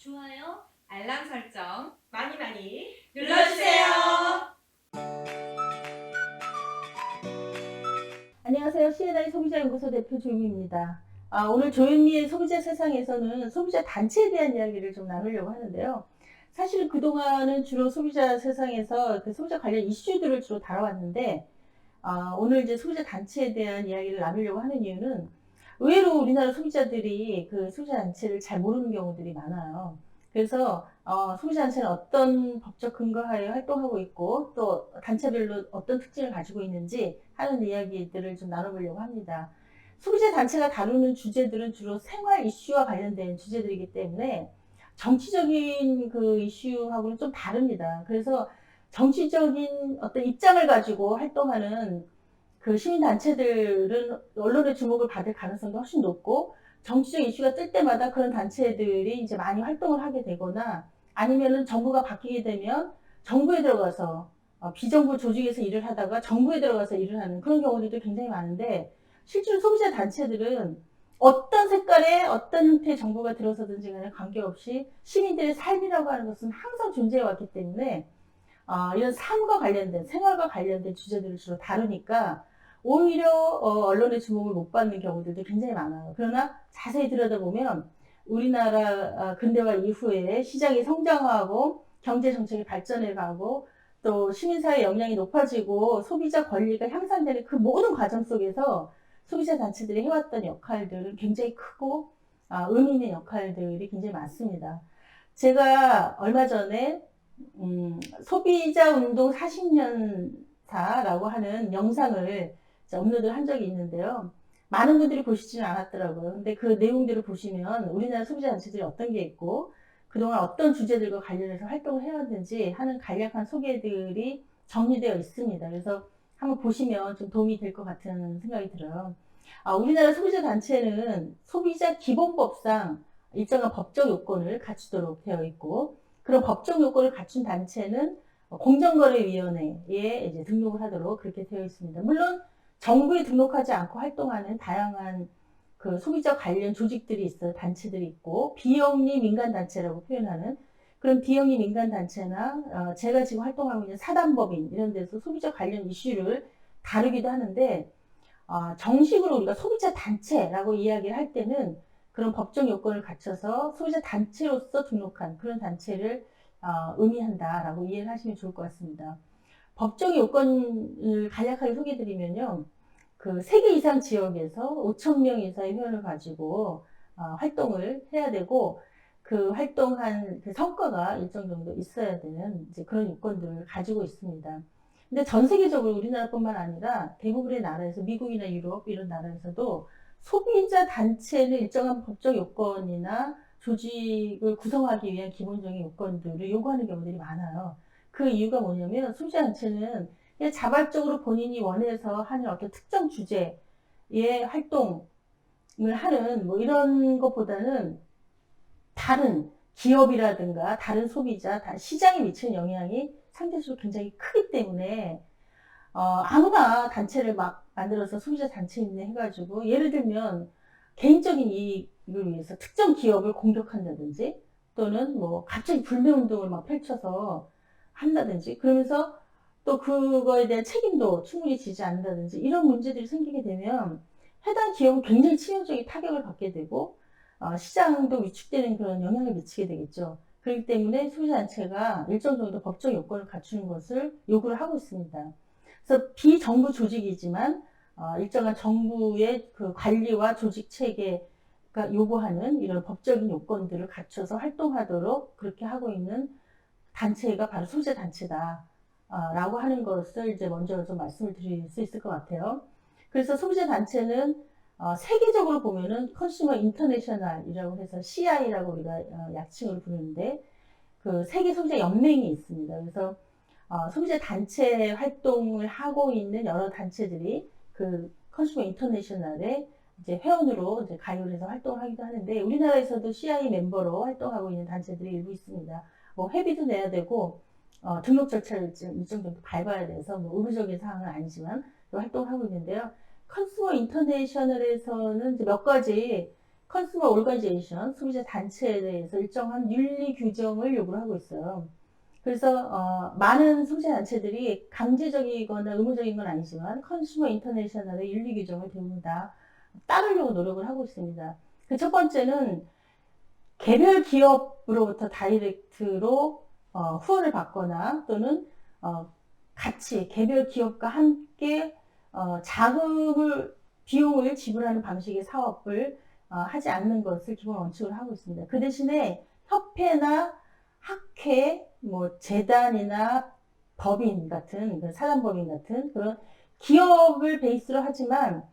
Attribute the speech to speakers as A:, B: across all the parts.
A: 좋아요.
B: 알람 설정
C: 많이 많이
B: 눌러주세요.
D: 안녕하세요. CNI 소비자연구소 대표 조윤미입니다. 아, 오늘 조윤미의 소비자 세상에서는 소비자 단체에 대한 이야기를 좀 나누려고 하는데요. 사실 그동안은 주로 소비자 세상에서 그 소비자 관련 이슈들을 주로 다뤄왔는데, 아, 오늘 이제 소비자 단체에 대한 이야기를 나누려고 하는 이유는 의외로 우리나라 소비자들이 그 소비자 단체를 잘 모르는 경우들이 많아요. 그래서 어, 소비자 단체는 어떤 법적 근거하에 활동하고 있고 또 단체별로 어떤 특징을 가지고 있는지 하는 이야기들을 좀 나눠보려고 합니다. 소비자 단체가 다루는 주제들은 주로 생활 이슈와 관련된 주제들이기 때문에 정치적인 그 이슈하고는 좀 다릅니다. 그래서 정치적인 어떤 입장을 가지고 활동하는 그 시민 단체들은 언론의 주목을 받을 가능성이 훨씬 높고 정치적 이슈가 뜰 때마다 그런 단체들이 이제 많이 활동을 하게 되거나 아니면은 정부가 바뀌게 되면 정부에 들어가서 어, 비정부 조직에서 일을 하다가 정부에 들어가서 일을 하는 그런 경우들도 굉장히 많은데 실제로 소비자 단체들은 어떤 색깔의 어떤 형태의 정부가 들어서든지 간에 관계없이 시민들의 삶이라고 하는 것은 항상 존재해 왔기 때문에 어, 이런 삶과 관련된 생활과 관련된 주제들을 주로 다루니까 오히려 어, 언론의 주목을 못 받는 경우들도 굉장히 많아요. 그러나 자세히 들여다보면 우리나라 아, 근대화 이후에 시장이 성장하고 경제 정책이 발전해 가고 또 시민사회 역량이 높아지고 소비자 권리가 향상되는 그 모든 과정 속에서 소비자 단체들이 해왔던 역할들은 굉장히 크고 아, 의미 있는 역할들이 굉장히 많습니다. 제가 얼마 전에 음, 소비자 운동 40년사라고 하는 영상을 업로드를 한 적이 있는데요. 많은 분들이 보시지는 않았더라고요. 근데 그 내용들을 보시면 우리나라 소비자 단체들이 어떤 게 있고 그동안 어떤 주제들과 관련해서 활동을 해왔는지 하는 간략한 소개들이 정리되어 있습니다. 그래서 한번 보시면 좀 도움이 될 것 같은 생각이 들어요. 아, 우리나라 소비자 단체는 소비자 기본법상 일정한 법적 요건을 갖추도록 되어 있고 그런 법적 요건을 갖춘 단체는 공정거래위원회에 이제 등록을 하도록 그렇게 되어 있습니다. 물론 정부에 등록하지 않고 활동하는 다양한 그 소비자 관련 조직들이 있어요. 단체들이 있고 비영리 민간 단체라고 표현하는 그런 비영리 민간 단체나 어, 제가 지금 활동하고 있는 사단법인 이런 데서 소비자 관련 이슈를 다루기도 하는데 어, 정식으로 우리가 소비자 단체라고 이야기를 할 때는 그런 법적 요건을 갖춰서 소비자 단체로서 등록한 그런 단체를 어, 의미한다라고 이해를 하시면 좋을 것 같습니다. 법적 요건을 간략하게 소개드리면요. 그세개 이상 지역에서 5천 명 이상의 회원을 가지고 어, 활동을 해야 되고 그 활동한 그 성과가 일정 정도 있어야 되는 이제 그런 요건들을 가지고 있습니다. 근데 전 세계적으로 우리나라뿐만 아니라 대부분의 나라에서 미국이나 유럽 이런 나라에서도 소비자 단체는 일정한 법적 요건이나 조직을 구성하기 위한 기본적인 요건들을 요구하는 경우들이 많아요. 그 이유가 뭐냐면 소비자 단체는 그냥 자발적으로 본인이 원해서 하는 어떤 특정 주제의 활동을 하는 뭐 이런 것보다는 다른 기업이라든가 다른 소비자, 다 시장에 미치는 영향이 상대적으로 굉장히 크기 때문에 어, 아무나 단체를 막 만들어서 소비자 단체인데 해가지고 예를 들면 개인적인 이익을 위해서 특정 기업을 공격한다든지 또는 뭐 갑자기 불매운동을 막 펼쳐서 한다든지 그러면서 또 그거에 대한 책임도 충분히 지지 않는다든지 이런 문제들이 생기게 되면 해당 기업은 굉장히 치명적인 타격을 받게 되고 어, 시장도 위축되는 그런 영향을 미치게 되겠죠. 그렇기 때문에 소비자 단체가 일정 정도 법적 요건을 갖추는 것을 요구를 하고 있습니다. 그래서 비정부 조직이지만 어, 일정한 정부의 그 관리와 조직 체계가 요구하는 이런 법적인 요건들을 갖춰서 활동하도록 그렇게 하고 있는 단체가 바로 소비자 단체다. 아, 라고 하는 것을 이제 먼저 좀 말씀을 드릴 수 있을 것 같아요. 그래서 소비자 단체는 어, 세계적으로 보면은 컨슈머 인터내셔널이라고 해서 CI라고 우리가 어, 약칭으로 부르는데 그 세계 소비자 연맹이 있습니다. 그래서 어, 소비자 단체 활동을 하고 있는 여러 단체들이 그 컨슈머 인터내셔널에 이제 회원으로 이제 가입을 해서 활동을 하기도 하는데 우리나라에서도 CI 멤버로 활동하고 있는 단체들이 일부 있습니다. 뭐 회비도 내야 되고 어, 등록 절차를 좀 일정 정도 밟아야 돼서 뭐 의무적인 사항은 아니지만 활동을 하고 있는데요. 컨슈머 인터내셔널에서는 몇 가지 컨슈머 올가니제이션 소비자 단체에 대해서 일정한 윤리 규정을 요구를 하고 있어요. 그래서 어, 많은 소비자 단체들이 강제적이거나 의무적인 건 아니지만 컨슈머 인터내셔널의 윤리 규정을 대부분 다 따르려고 노력을 하고 있습니다. 그 첫 번째는 개별 기업으로부터 다이렉트로 어, 후원을 받거나 또는 어, 같이 개별 기업과 함께 어, 자금을 비용을 지불하는 방식의 사업을 어, 하지 않는 것을 기본 원칙으로 하고 있습니다. 그 대신에 협회나 학회, 뭐 재단이나 법인 같은 그 사단법인 같은 그런 기업을 베이스로 하지만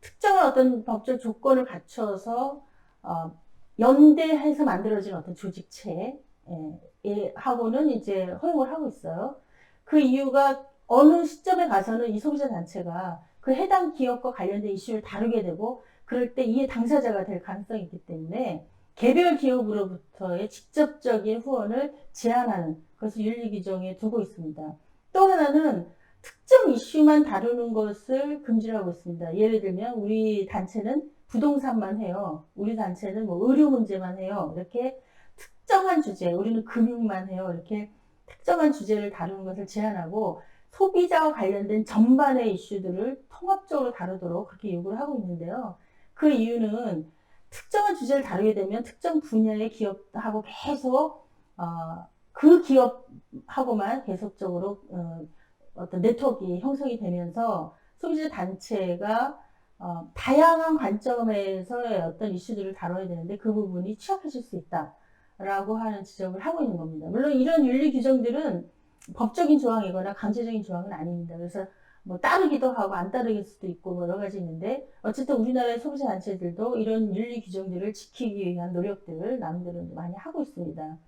D: 특정한 어떤 법적 조건을 갖춰서 어, 연대해서 만들어진 어떤 조직체 예, 예, 하고는 이제 허용을 하고 있어요. 그 이유가 어느 시점에 가서는 이 소비자 단체가 그 해당 기업과 관련된 이슈를 다루게 되고 그럴 때 이해 당사자가 될 가능성이 있기 때문에 개별 기업으로부터의 직접적인 후원을 제한하는 것을 윤리 규정에 두고 있습니다. 또 하나는 특정 이슈만 다루는 것을 금지하고 있습니다. 예를 들면 우리 단체는 부동산만 해요. 우리 단체는 뭐 의료 문제만 해요. 이렇게 특정한 주제, 우리는 금융만 해요. 이렇게 특정한 주제를 다루는 것을 제한하고 소비자와 관련된 전반의 이슈들을 통합적으로 다루도록 그렇게 요구를 하고 있는데요. 그 이유는 특정한 주제를 다루게 되면 특정 분야의 기업하고 계속 어, 그 기업하고만 계속적으로 어, 어떤 네트워크 형성이 되면서 소비자 단체가 어, 다양한 관점에서의 어떤 이슈들을 다뤄야 되는데 그 부분이 취약해질 수 있다라고 하는 지적을 하고 있는 겁니다. 물론 이런 윤리 규정들은 법적인 조항이거나 강제적인 조항은 아닙니다. 그래서 뭐 따르기도 하고 안 따르길 수도 있고 뭐 여러 가지 있는데 어쨌든 우리나라의 소비자 단체들도 이런 윤리 규정들을 지키기 위한 노력들을 남들은 많이 하고 있습니다.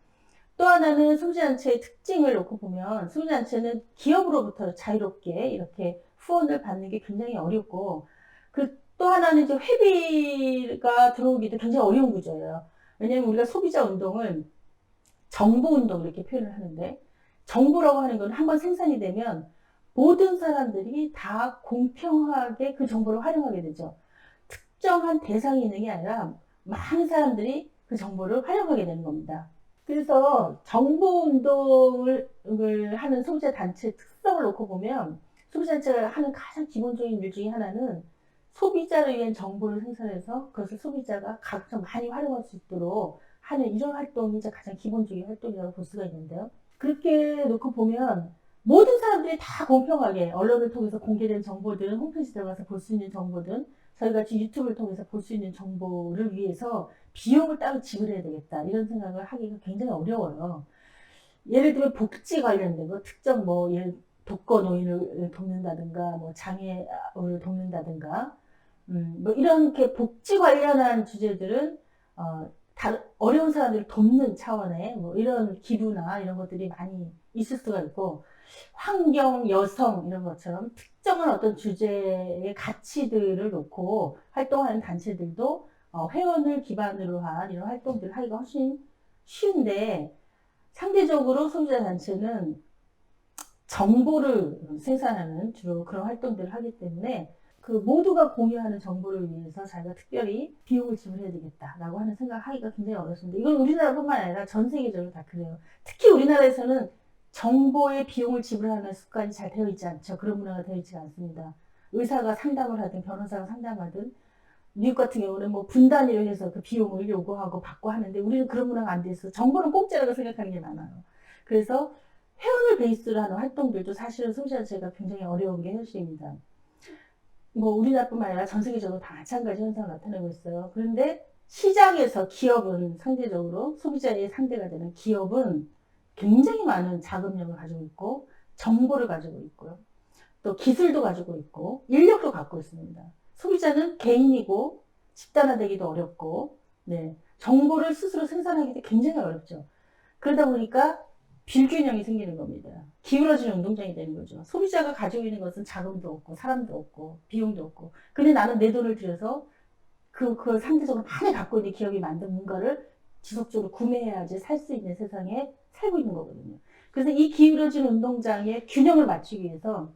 D: 또 하나는 소비자 단체의 특징을 놓고 보면 소비자 단체는 기업으로부터 자유롭게 이렇게 후원을 받는 게 굉장히 어렵고 그 또 하나는 이제 회비가 들어오기도 굉장히 어려운 구조예요. 왜냐하면 우리가 소비자 운동을 정보 운동 이렇게 표현을 하는데 정보라고 하는 건 한번 생산이 되면 모든 사람들이 다 공평하게 그 정보를 활용하게 되죠. 특정한 대상이 있는 게 아니라 많은 사람들이 그 정보를 활용하게 되는 겁니다. 그래서 정보 운동을 하는 소비자 단체의 특성을 놓고 보면 소비자 단체가 하는 가장 기본적인 일 중에 하나는 소비자를 위한 정보를 생산해서 그것을 소비자가 가급적 많이 활용할 수 있도록 하는 이런 활동이 이제 가장 기본적인 활동이라고 볼 수가 있는데요. 그렇게 놓고 보면 모든 사람들이 다 공평하게 언론을 통해서 공개된 정보든 홈페이지 들어가서 볼 수 있는 정보든 저희같이 유튜브를 통해서 볼 수 있는 정보를 위해서 비용을 따로 지불해야 되겠다 이런 생각을 하기가 굉장히 어려워요. 예를 들면 복지 관련된 거 특정 뭐 예를 독거 노인을 돕는다든가 뭐 장애를 돕는다든가 음, 뭐 이렇게 복지 관련한 주제들은 어, 다, 어려운 사람들을 돕는 차원의 뭐 이런 기부나 이런 것들이 많이 있을 수가 있고 환경, 여성 이런 것처럼 특정한 어떤 주제의 가치들을 놓고 활동하는 단체들도 어, 회원을 기반으로 한 이런 활동들을 하기가 훨씬 쉬운데 상대적으로 소비자 단체는 정보를 생산하는 주로 그런 활동들을 하기 때문에 그 모두가 공유하는 정보를 위해서 자기가 특별히 비용을 지불해야 되겠다라고 하는 생각을 하기가 굉장히 어렵습니다. 이건 우리나라뿐만 아니라 전 세계적으로 다 그래요. 특히 우리나라에서는 정보에 비용을 지불하는 습관이 잘 되어 있지 않죠. 그런 문화가 되어 있지 않습니다. 의사가 상담을 하든 변호사가 상담하든 미국 같은 경우는 뭐 분단위로 해서 그 비용을 요구하고 받고 하는데 우리는 그런 문화가 안 돼 있어. 정보는 공짜라고 생각하는 게 많아요. 그래서 회원을 베이스로 하는 활동들도 사실은 소비자체가 굉장히 어려운 게 현실입니다. 뭐 우리나라뿐만 아니라 전 세계적으로 다 마찬가지 현상을 나타내고 있어요. 그런데 시장에서 기업은 상대적으로 소비자의 상대가 되는 기업은 굉장히 많은 자금력을 가지고 있고 정보를 가지고 있고요. 또 기술도 가지고 있고 인력도 갖고 있습니다. 소비자는 개인이고 집단화되기도 어렵고 네, 정보를 스스로 생산하기도 굉장히 어렵죠. 그러다 보니까 빌균형이 생기는 겁니다. 기울어지는 운동장이 되는 거죠. 소비자가 가지고 있는 것은 자금도 없고 사람도 없고 비용도 없고 근데 나는 내 돈을 들여서 그, 그걸 상대적으로 많이 갖고 있는 기업이 만든 뭔가를 지속적으로 구매해야지 살 수 있는 세상에 살고 있는 거거든요. 그래서 이 기울어진 운동장의 균형을 맞추기 위해서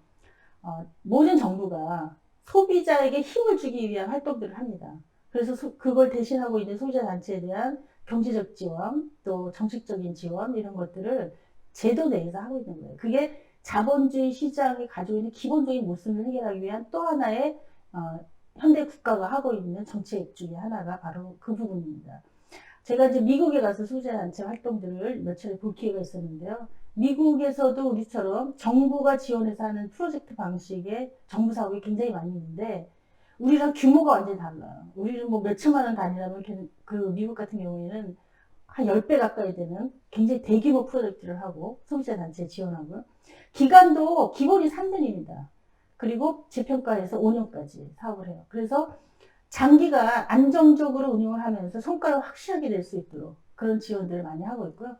D: 어, 모든 정부가 소비자에게 힘을 주기 위한 활동들을 합니다. 그래서 소- 그걸 대신하고 있는 소비자 단체에 대한 경제적 지원, 또 정책적인 지원 이런 것들을 제도 내에서 하고 있는 거예요. 그게 자본주의 시장이 가지고 있는 기본적인 모순을 해결하기 위한 또 하나의 어, 현대 국가가 하고 있는 정책 중에 하나가 바로 그 부분입니다. 제가 이제 미국에 가서 소비자 단체 활동들을 몇 차례 볼 기회가 있었는데요. 미국에서도 우리처럼 정부가 지원해서 하는 프로젝트 방식의 정부 사업이 굉장히 많이 있는데 우리랑 규모가 완전히 달라요. 우리는 뭐 몇 천만 원 단위라면 그 미국 같은 경우에는 한 10배 가까이 되는 굉장히 대규모 프로젝트를 하고 소비자 단체에 지원하고 기간도 기본이 3년입니다. 그리고 재평가해서 5년까지 사업을 해요. 그래서 장기가 안정적으로 운영을 하면서 성과를 확실하게 낼 수 있도록 그런 지원들을 많이 하고 있고요.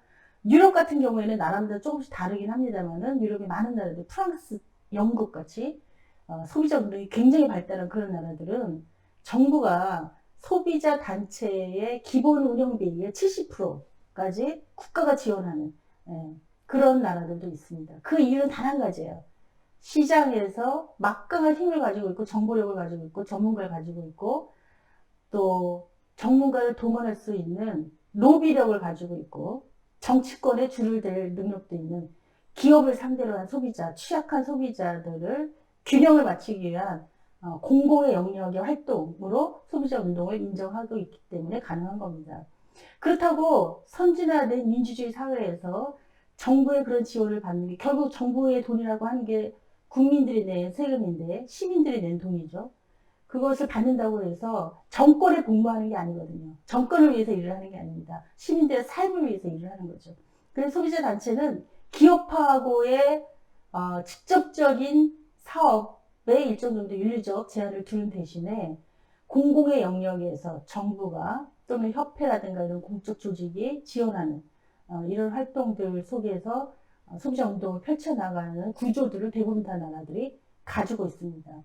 D: 유럽 같은 경우에는 나라마다 조금씩 다르긴 합니다만은 유럽의 많은 나라들, 프랑스, 영국 같이 어, 소비자 운동이 굉장히 발달한 그런 나라들은 정부가 소비자 단체의 기본 운영비의 70%까지 국가가 지원하는 예, 그런 나라들도 있습니다. 그 이유는 단 한 가지예요. 시장에서 막강한 힘을 가지고 있고 정보력을 가지고 있고 전문가를 가지고 있고 또 전문가를 동원할 수 있는 로비력을 가지고 있고 정치권에 줄을 댈 능력도 있는 기업을 상대로 한 소비자, 취약한 소비자들을 균형을 맞추기 위한 어, 공공의 영역의 활동으로 소비자 운동을 인정하고 있기 때문에 가능한 겁니다. 그렇다고 선진화된 민주주의 사회에서 정부의 그런 지원을 받는 게 결국 정부의 돈이라고 하는 게 국민들이 낸 세금인데 시민들이 낸 돈이죠. 그것을 받는다고 해서 정권에 복무하는 게 아니거든요. 정권을 위해서 일을 하는 게 아닙니다. 시민들의 삶을 위해서 일을 하는 거죠. 그래서 소비자 단체는 기업하고의 어, 직접적인 사업에 일정 정도 윤리적 제한을 두는 대신에 공공의 영역에서 정부가 또는 협회라든가 이런 공적 조직이 지원하는 어, 이런 활동들 속에서 어, 소비자 운동을 펼쳐나가는 구조들을 대부분 다 나라들이 가지고 있습니다.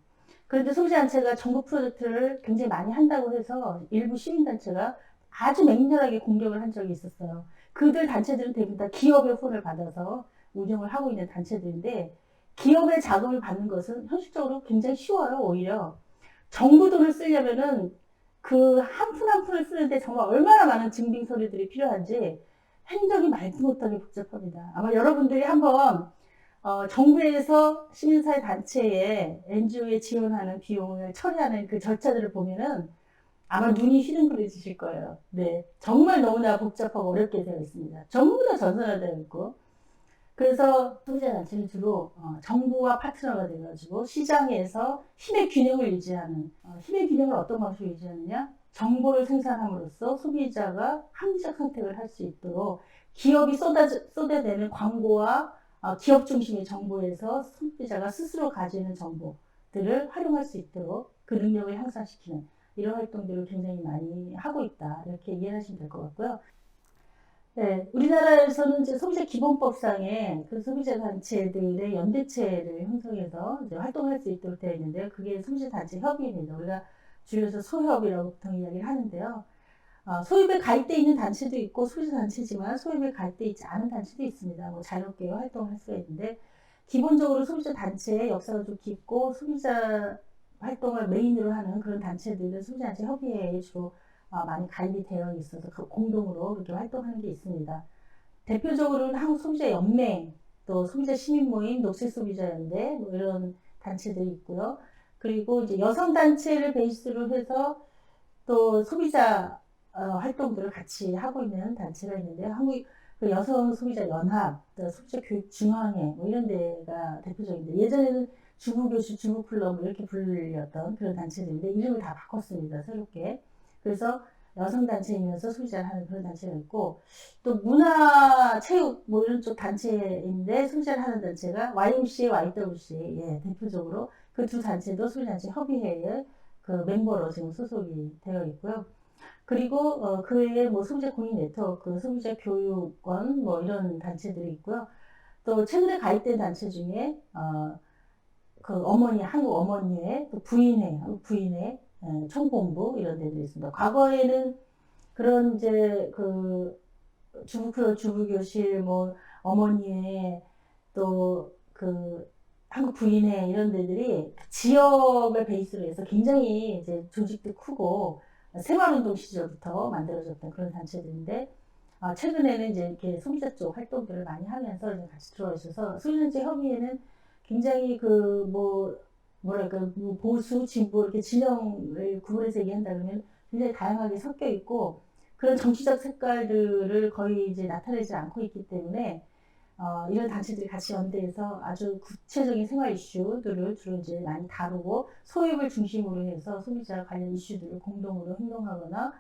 D: 그런데 소비자단체가 정부 프로젝트를 굉장히 많이 한다고 해서 일부 시민단체가 아주 맹렬하게 공격을 한 적이 있었어요. 그들 단체들은 대부분 다 기업의 후원을 받아서 운영을 하고 있는 단체들인데 기업의 자금을 받는 것은 현실적으로 굉장히 쉬워요, 오히려. 정부 돈을 쓰려면은 그 한 푼 한 푼을 쓰는데 정말 얼마나 많은 증빙 서류들이 필요한지 행정이 말도 못하게 복잡합니다. 아마 여러분들이 한번 어, 정부에서 시민사회 단체에 NGO에 지원하는 비용을 처리하는 그 절차들을 보면은 아마 눈이 휘둥그레지실 거예요. 네. 정말 너무나 복잡하고 어렵게 되어 있습니다. 전부 다 전산화되어 있고. 그래서 소비자단체는 주로 어, 정부와 파트너가 돼가지고 시장에서 힘의 균형을 유지하는, 어, 힘의 균형을 어떤 방식으로 유지하느냐? 정보를 생산함으로써 소비자가 합리적 선택을 할 수 있도록 기업이 쏟아, 쏟아내는 광고와 어, 기업 중심의 정보에서 소비자가 스스로 가지는 정보들을 활용할 수 있도록 그 능력을 향상시키는 이런 활동들을 굉장히 많이 하고 있다. 이렇게 이해하시면 될 것 같고요. 네, 우리나라에서는 이제 소비자 기본법상에 그 소비자 단체들의 연대체를 형성해서 활동할 수 있도록 되어 있는데요. 그게 소비자 단체 협의회입니다. 우리가 줄여서 소협이라고 보통 이야기를 하는데요. 어, 소입에 가입돼 있는 단체도 있고 소비자 단체지만 소입에 가입돼 있지 않은 단체도 있습니다. 뭐 자유롭게 활동할 수가 있는데 기본적으로 소비자 단체의 역사가 좀 깊고 소비자 활동을 메인으로 하는 그런 단체들은 소비자 단체 협의회에 주로 어, 많이 가입이 되어 있어서 그 공동으로 그렇게 활동하는 게 있습니다. 대표적으로는 한국 소비자 연맹, 또 소비자 시민 모임, 녹색 소비자 연대 뭐 이런 단체들이 있고요. 그리고 이제 여성 단체를 베이스로 해서 또 소비자 어, 활동들을 같이 하고 있는 단체가 있는데요. 한국 그 여성 소비자 연합, 또 소비자 교육 중앙회 뭐 이런 데가 대표적인데 예전에는 주부 교실, 주부 클럽 뭐 이렇게 불렸던 그런 단체들인데 이름을 다 바꿨습니다. 새롭게. 그래서 여성 단체이면서 소비자를 하는 그런 단체가 있고 또 문화, 체육 뭐 이런 쪽 단체인데 소비자를 하는 단체가 YMCA, YWCA 예, 대표적으로 그 두 단체도 소비자단체 협의회의 그 멤버로 지금 소속이 되어 있고요. 그리고 어, 그 외에 뭐 소비자 공인 네트워크, 소비자 교육원 뭐 이런 단체들이 있고요. 또 최근에 가입된 단체 중에 어, 그 어머니 한국 어머니회, 또 부인회, 한국 부인회, 예, 총본부 이런 데도 있습니다. 과거에는 그런 이제 그 주부 주부교실 뭐 어머니회 또그 한국 부인회 이런 데들이 지역을 베이스로 해서 굉장히 이제 조직도 크고 새마을운동 시절부터 만들어졌던 그런 단체들인데 아, 최근에는 이제 이렇게 소비자 쪽 활동들을 많이 하면서 같이 들어와 있어서 소비자단체 협의회는 굉장히 그뭐 뭐랄까 뭐 보수 진보 이렇게 진영을 구분해서 얘기한다 그러면 굉장히 다양하게 섞여 있고 그런 정치적 색깔들을 거의 이제 나타내지 않고 있기 때문에 어, 이런 단체들이 같이 연대해서 아주 구체적인 생활 이슈들을 주로 이제 많이 다루고 소액을 중심으로 해서 소비자 관련 이슈들을 공동으로 행동하거나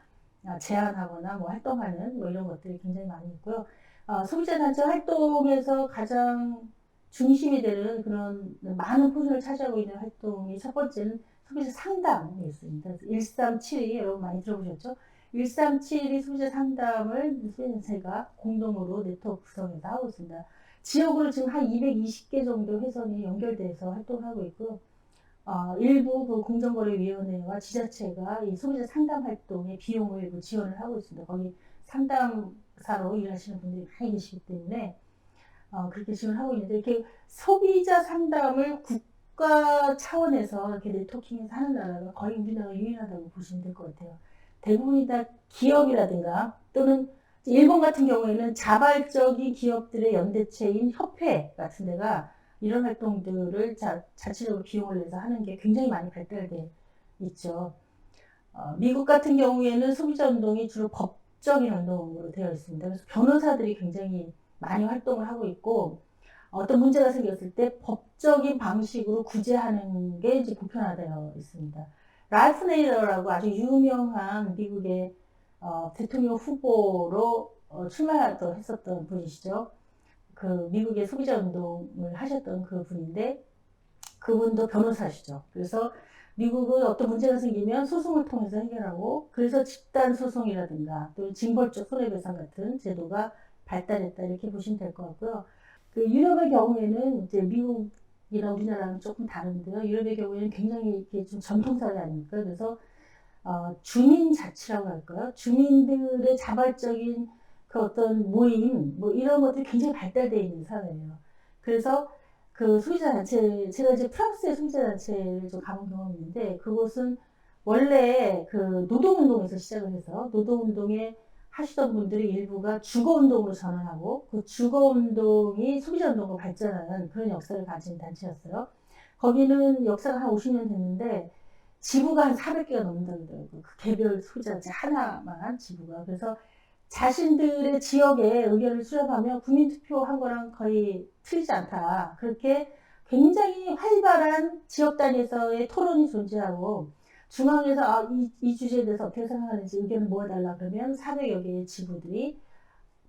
D: 아, 제안하거나 뭐 활동하는 뭐 이런 것들이 굉장히 많이 있고요. 어, 소비자 단체 활동에서 가장 중심이 되는 그런 많은 포션을 차지하고 있는 활동이 첫 번째는 소비자 상담이 있습니다. 1372 여러분 많이 들어보셨죠? 1372 소비자 상담을 소비자가 공동으로 네트워크 구성해서 하고 있습니다. 지역으로 지금 한 220개 정도 회선이 연결돼서 활동하고 있고요. 어, 일부 그 공정거래위원회와 지자체가 이 소비자 상담 활동의 비용을 지원을 하고 있습니다. 거기 상담사로 일하시는 분들이 많이 계시기 때문에 어, 그렇게 지원하고 있는데 이렇게 소비자 상담을 국가 차원에서 이렇게 네트워킹해서 하는 나라가 거의 우리나라가 유일하다고 보시면 될 것 같아요. 대부분이 다 기업이라든가 또는 일본 같은 경우에는 자발적인 기업들의 연대체인 협회 같은 데가 이런 활동들을 자, 자체적으로 비용을 내서 하는 게 굉장히 많이 발달돼 있죠. 어, 미국 같은 경우에는 소비자 운동이 주로 법적인 운동으로 되어 있습니다. 그래서 변호사들이 굉장히 많이 활동을 하고 있고 어떤 문제가 생겼을 때 법적인 방식으로 구제하는 게 이제 보편화되어 있습니다. 라이프 네이더라고 아주 유명한 미국의 어, 대통령 후보로 어, 출마도 했었던 분이시죠. 그 미국의 소비자 운동을 하셨던 그 분인데 그분도 변호사시죠. 그래서 미국은 어떤 문제가 생기면 소송을 통해서 해결하고 그래서 집단 소송이라든가 또 징벌적 손해배상 같은 제도가 발달했다 이렇게 보시면 될 것 같고요. 그 유럽의 경우에는 이제 미국이나 우리나라는 조금 다른데요. 유럽의 경우에는 굉장히 이렇게 좀 전통사회 아닙니까? 그래서 어, 주민 자치라고 할까요? 주민들의 자발적인 그 어떤 모임, 뭐 이런 것들이 굉장히 발달되어 있는 사회예요. 그래서 그 소비자 단체, 제가 이제 프랑스의 소비자 단체를 좀 가본 경험이 있는데 그곳은 원래 그 노동운동에서 시작을 해서 노동운동에 하시던 분들이 일부가 주거 운동으로 전환하고 그 주거 운동이 소비자 운동으로 발전하는 그런 역사를 가진 단체였어요. 거기는 역사가 한 50년 됐는데 지부가 한 400개가 넘는다고 그러더라고요. 그 개별 소비자 단체 하나만 지부가. 그래서 자신들의 지역에 의견을 수렴하면 국민투표 한 거랑 거의 틀리지 않다. 그렇게 굉장히 활발한 지역 단위에서의 토론이 존재하고 중앙에서 아, 이, 이 주제에 대해서 어떻게 생각하는지 의견을 모아달라 그러면 400여 개의 지부들이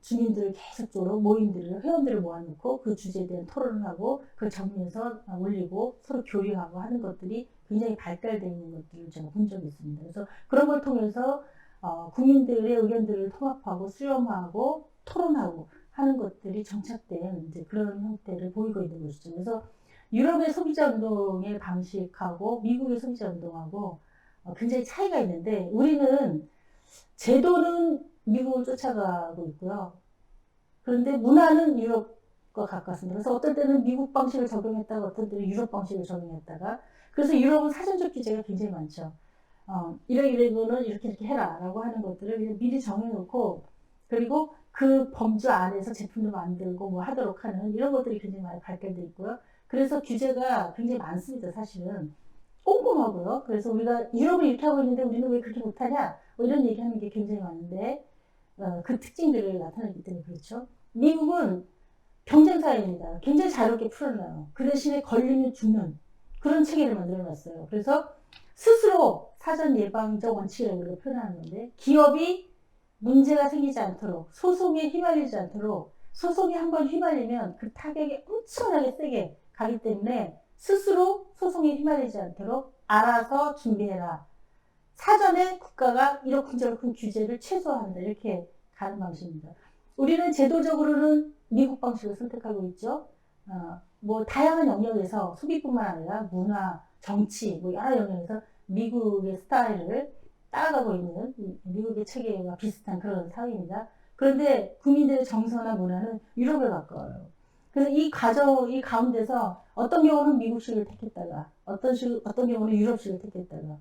D: 주민들을 계속적으로 모임들을 회원들을 모아놓고 그 주제에 대한 토론을 하고 그걸 정리해서 올리고 서로 교류하고 하는 것들이 굉장히 발달되어 있는 것들을 제가 본 적이 있습니다. 그래서 그런 걸 통해서 어, 국민들의 의견들을 통합하고 수렴하고 토론하고 하는 것들이 정착된 이제 그런 형태를 보이고 있는 것이죠. 그래서 유럽의 소비자 운동의 방식하고 미국의 소비자 운동하고 어, 굉장히 차이가 있는데 우리는 제도는 미국을 쫓아가고 있고요. 그런데 문화는 유럽과 가깝습니다. 그래서 어떤 때는 미국 방식을 적용했다가 어떤 때는 유럽 방식을 적용했다가 그래서 유럽은 사전적 규제가 굉장히 많죠. 어, 이런 이런 거는 이렇게 이렇게 해라 라고 하는 것들을 그냥 미리 정해놓고 그리고 그 범주 안에서 제품도 만들고 뭐 하도록 하는 이런 것들이 굉장히 많이 발달돼 있고요. 그래서 규제가 굉장히 많습니다. 사실은 꼼꼼하고요. 그래서 우리가 유럽은 이렇게 하고 있는데 우리는 왜 그렇게 못하냐? 뭐 이런 얘기하는 게 굉장히 많은데 어, 그 특징들을 나타내기 때문에 그렇죠. 미국은 경쟁 사회입니다. 굉장히 자유롭게 풀어놔요. 그 대신에 걸리면 죽는 그런 체계를 만들어놨어요. 그래서 스스로 사전 예방적 원칙이라고 표현하는 건데 기업이 문제가 생기지 않도록 소송에 휘말리지 않도록 소송에 한번 휘말리면 그 타격이 엄청나게 세게 가기 때문에 스스로 소송에 휘말리지 않도록 알아서 준비해라. 사전에 국가가 이렇쿵저렇쿵 규제를 최소화한다. 이렇게 가는 방식입니다. 우리는 제도적으로는 미국 방식을 선택하고 있죠. 어, 뭐 다양한 영역에서 소비뿐만 아니라 문화, 정치, 뭐 여러 영역에서 미국의 스타일을 따라가고 있는 미국의 체계와 비슷한 그런 사회입니다. 그런데 국민들의 정서나 문화는 유럽에 가까워요. 그래서 이 과정, 이 가운데서 어떤 경우는 미국식을 택했다가, 어떤 식, 어떤 경우는 유럽식을 택했다가,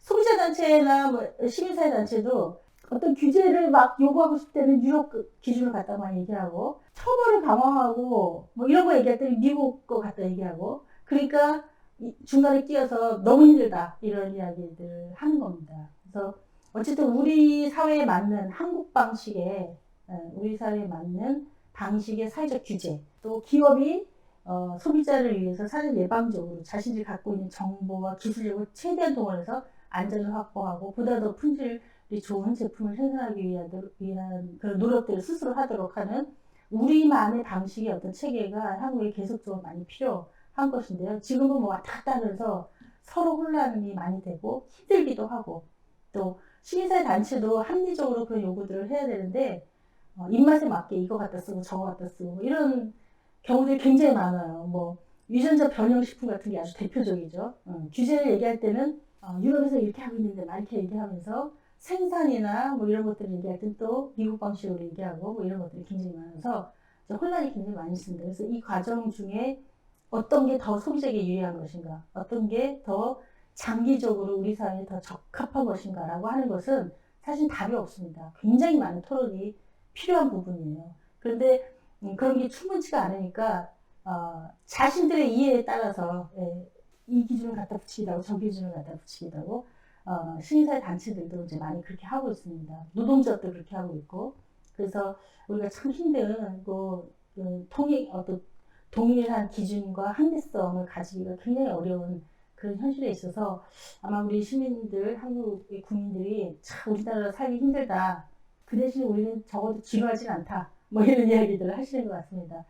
D: 소비자 단체나 뭐 시민사회 단체도 어떤 규제를 막 요구하고 싶을 때는 유럽 그 기준을 갖다 많이 얘기하고 처벌을 강화하고 뭐 이런 거 얘기할 때는 미국 거 갖다 얘기하고 그러니까 이 중간에 끼어서 너무 힘들다 이런 이야기들을 하는 겁니다. 그래서 어쨌든 우리 사회에 맞는 한국 방식의 어, 우리 사회에 맞는 방식의 사회적 규제 또 기업이 어, 소비자를 위해서 사전 예방적으로 자신들이 갖고 있는 정보와 기술력을 최대한 동원해서 안전을 확보하고 보다 더 품질이 좋은 제품을 생산하기 위한, 위한 그런 노력들을 스스로 하도록 하는 우리만의 방식의 어떤 체계가 한국에 계속적으로 많이 필요한 것인데요. 지금은 뭐 왔다 갔다 하면서 서로 혼란이 많이 되고 힘들기도 하고 또 시민사회 단체도 합리적으로 그런 요구들을 해야 되는데 어, 입맛에 맞게 이거 갖다 쓰고 저거 갖다 쓰고 이런 경우들이 굉장히 많아요. 뭐 유전자 변형 식품 같은 게 아주 대표적이죠. 어, 규제를 얘기할 때는 어, 유럽에서 이렇게 하고 있는데 막 이렇게 얘기하면서 생산이나 뭐 이런 것들을 얘기할 땐 또 미국 방식으로 얘기하고 뭐 이런 것들이 굉장히 많아서 혼란이 굉장히 많이 있습니다. 그래서 이 과정 중에 어떤 게 더 소비자에게 유리한 것인가, 어떤 게 더 장기적으로 우리 사회에 더 적합한 것인가라고 하는 것은 사실 답이 없습니다. 굉장히 많은 토론이 필요한 부분이에요. 그런데 음, 그런 게 충분치가 않으니까 어, 자신들의 이해에 따라서 예, 이 기준을 갖다 붙이기도 하고 저 기준을 갖다 붙이기도 하고 어, 시민사회 단체들도 이제 많이 그렇게 하고 있습니다. 노동자도 그렇게 하고 있고 그래서 우리가 참 힘든 그, 그 통일 어떤 동일한 기준과 한계성을 가지기가 굉장히 어려운 그런 현실에 있어서 아마 우리 시민들 한국의 국민들이 참 우리나라 살기 힘들다. 그 대신 우리는 적어도 지루하진 않다. 뭐 이런 이야기들을 하시는 것 같습니다.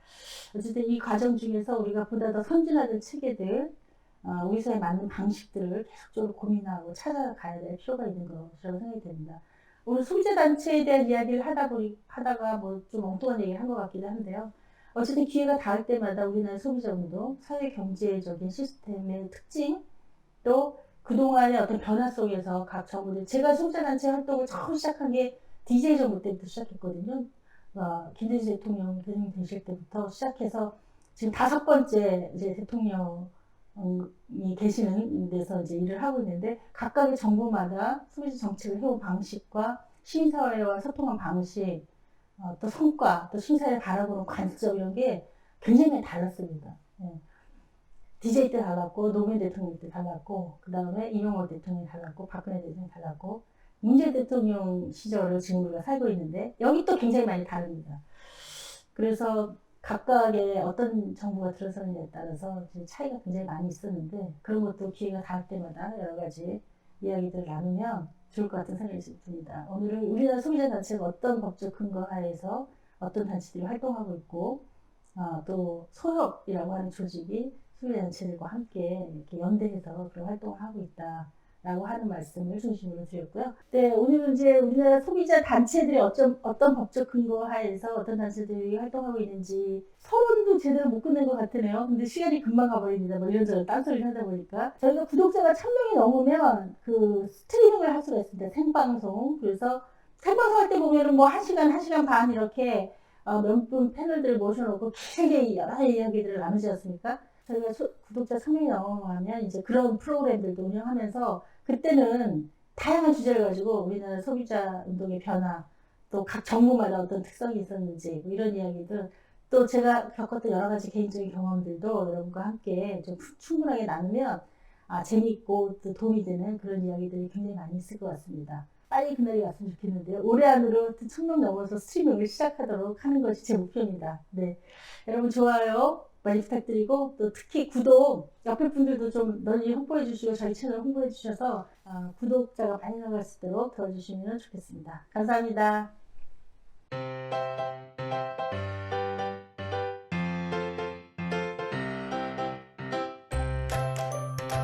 D: 어쨌든 이 과정 중에서 우리가 보다 더 선진화된 체계들, 어, 우리 사회에 맞는 방식들을 계속적으로 고민하고 찾아가야 될 필요가 있는 것이라고 생각이 됩니다. 오늘 소비자 단체에 대한 이야기를 하다 보니 하다가 뭐 좀 엉뚱한 얘기를 한 것 같기도 한데요. 어쨌든 기회가 닿을 때마다 우리나라 소비자 운동, 사회 경제적인 시스템의 특징, 또 그동안의 어떤 변화 속에서 각 정부들, 제가 소비자 단체 활동을 처음 시작한 게 DJ 정부 때부터 시작했거든요. 어, 김대중 대통령 대통령 되실 때부터 시작해서 지금 다섯 번째 이제 대통령이 계시는 데서 이제 일을 하고 있는데 각각의 정부마다 소비자 정책을 해온 방식과 시민사회와 소통한 방식, 어, 또 성과, 또 시민사회 바라보는 관점 이런 게 굉장히 달랐습니다. 예. DJ 때 달랐고 노무현 대통령 때 달랐고 그 다음에 이명호 대통령이 달랐고 박근혜 대통령이 달랐고 문재인 대통령 시절을 지금 우리가 살고 있는데 여기 또 굉장히 많이 다릅니다. 그래서 각각의 어떤 정부가 들어서느냐에 따라서 차이가 굉장히 많이 있었는데 그런 것도 기회가 닿을 때마다 여러 가지 이야기들을 나누면 좋을 것 같은 생각이 듭니다. 오늘은 우리나라 소비자 단체가 어떤 법적 근거 하에서 어떤 단체들이 활동하고 있고 어, 또 소협이라고 하는 조직이 소비자 단체들과 함께 이렇게 연대해서 그런 활동을 하고 있다. 라고 하는 말씀을 중심으로 드렸고요. 네, 오늘은 이제 우리나라 소비자 단체들이 어떤, 어떤 법적 근거 하에서 어떤 단체들이 활동하고 있는지 서론도 제대로 못 끝낸 것 같으네요. 근데 시간이 금방 가버립니다. 뭐 이런저런 딴소리를 하다 보니까. 저희가 구독자가 1000명이 넘으면 그 스트리밍을 할 수가 있습니다. 생방송. 그래서 생방송 할 때 보면은 뭐 1시간, 1시간 반 이렇게 어, 몇분 패널들을 모셔놓고 길게 여러 이야기들을 나누지 않습니까? 저희가 소, 구독자 1000명이 넘어가면 이제 그런 프로그램들도 운영하면서 그때는 다양한 주제를 가지고 우리나라 소비자 운동의 변화, 또 각 정부마다 어떤 특성이 있었는지 뭐 이런 이야기들, 또 제가 겪었던 여러 가지 개인적인 경험들도 여러분과 함께 좀 충분하게 나누면 아, 재미있고 또 도움이 되는 그런 이야기들이 굉장히 많이 있을 것 같습니다. 빨리 그날이 왔으면 좋겠는데요. 올해 안으로 천명 넘어서 스트리밍을 시작하도록 하는 것이 제 목표입니다. 네. 여러분 좋아요 많이 부탁드리고 또 특히 구독 옆에 분들도 좀 널리 홍보해 주시고 저희 채널 홍보해 주셔서 어, 구독자가 많이 나갈 수 있도록 도와주시면 좋겠습니다. 감사합니다.